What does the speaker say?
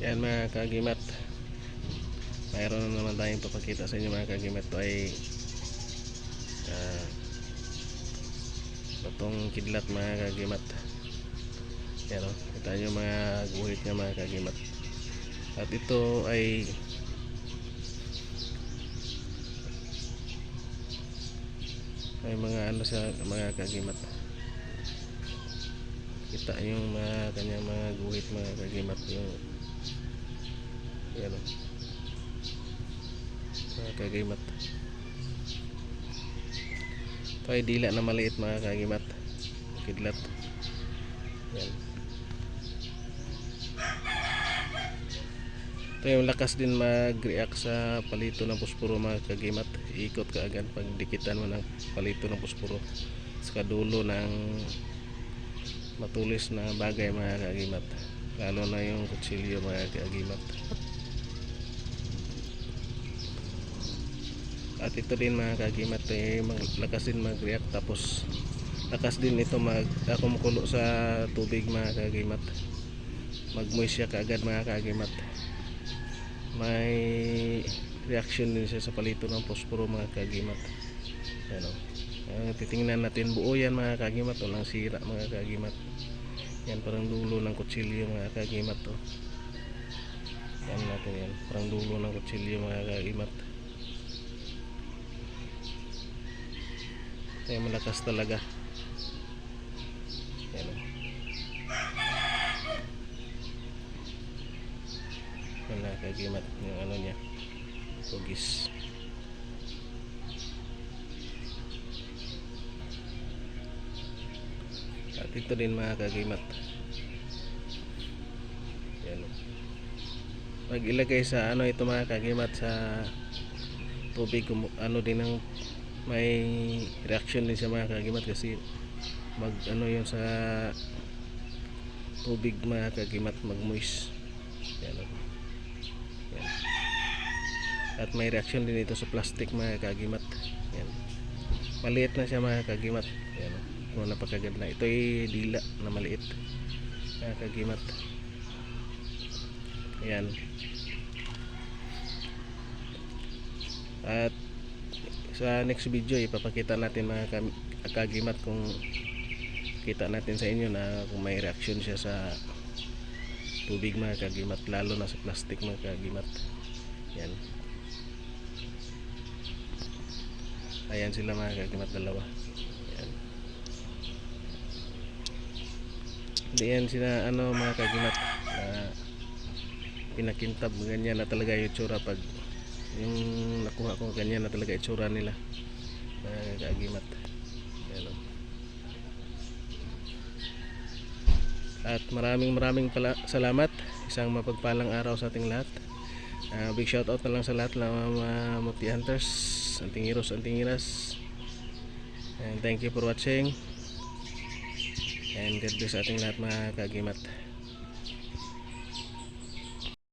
Yan mga kagimat. Mayroon na naman tayong papakita sa inyo mga kagimat. Ito ay ah, batong kidlat mga kagimat. Yan o. Kita nyo mga guhit niya mga kagimat. At ito ay may mga ano sa mga kagimat kita yung mga kanyang mga guhit mga kagimat yung yan o. Mga kagimat. Ito ay dila na maliit mga kagimat. Kidlat. Yan ito yung lakas din mag-react sa palito ng puspuro mga kagimat. Ikot ka agad pag dikitan mo ng palito ng puspuro. Sa dulo ng matulis na bagay mga kagimat. Lalo na yung kutsilyo mga kagimat at ito din mga kagimat eh, mag- lakas din mag react tapos lakas din ito mag ah, kumukulo sa tubig mga kagimat. Magmoist siya kaagad mga kagimat. May reaction din siya sa palito ng posporo mga kagimat. Ano uh, titingnan natin buo yan mga kagimat. Walang sira mga kagimat. Yan parang dulo ng kutsilyo mga kagimat to yan natin yan parang dulo ng kutsilyo mga kagimat kaya malakas talaga. Yan o. Mga kagimat yung ano niya. Tugis at ito din mga kagimat yan o. pag ilagay sa ano ito mga kagimat sa tubig ano din ng may reaction din sa mga kagimat kasi mag ano yun sa tubig mga kagimat mag moist yan o. yan. At may reaction din ito sa plastic mga kagimat. Yan. Maliit na siya mga kagimat. Yan o kung napakaganda ito ay dila na maliit mga kagimat. Yan. At sa next video ipapakita natin mga kagimat kung kita natin sa inyo na kung may reaction siya sa tubig mga kagimat lalo na sa plastic mga kagimat. Yan. Ayan sila mga kagimat dalawa. Yan. Hindi yan sila ano mga kagimat na pinakintab ganyan na talaga yung tsura pag yung nakuha ko ganyan na talaga itsura nila. Mga kagimat. Yan o. at maraming maraming pala, salamat. Isang mapagpalang araw sa ating lahat. Ah, big shout out na lang sa lahat ng mga multi hunters antingiros antingiras and thank you for watching. And God bless ating lahat mga kagimat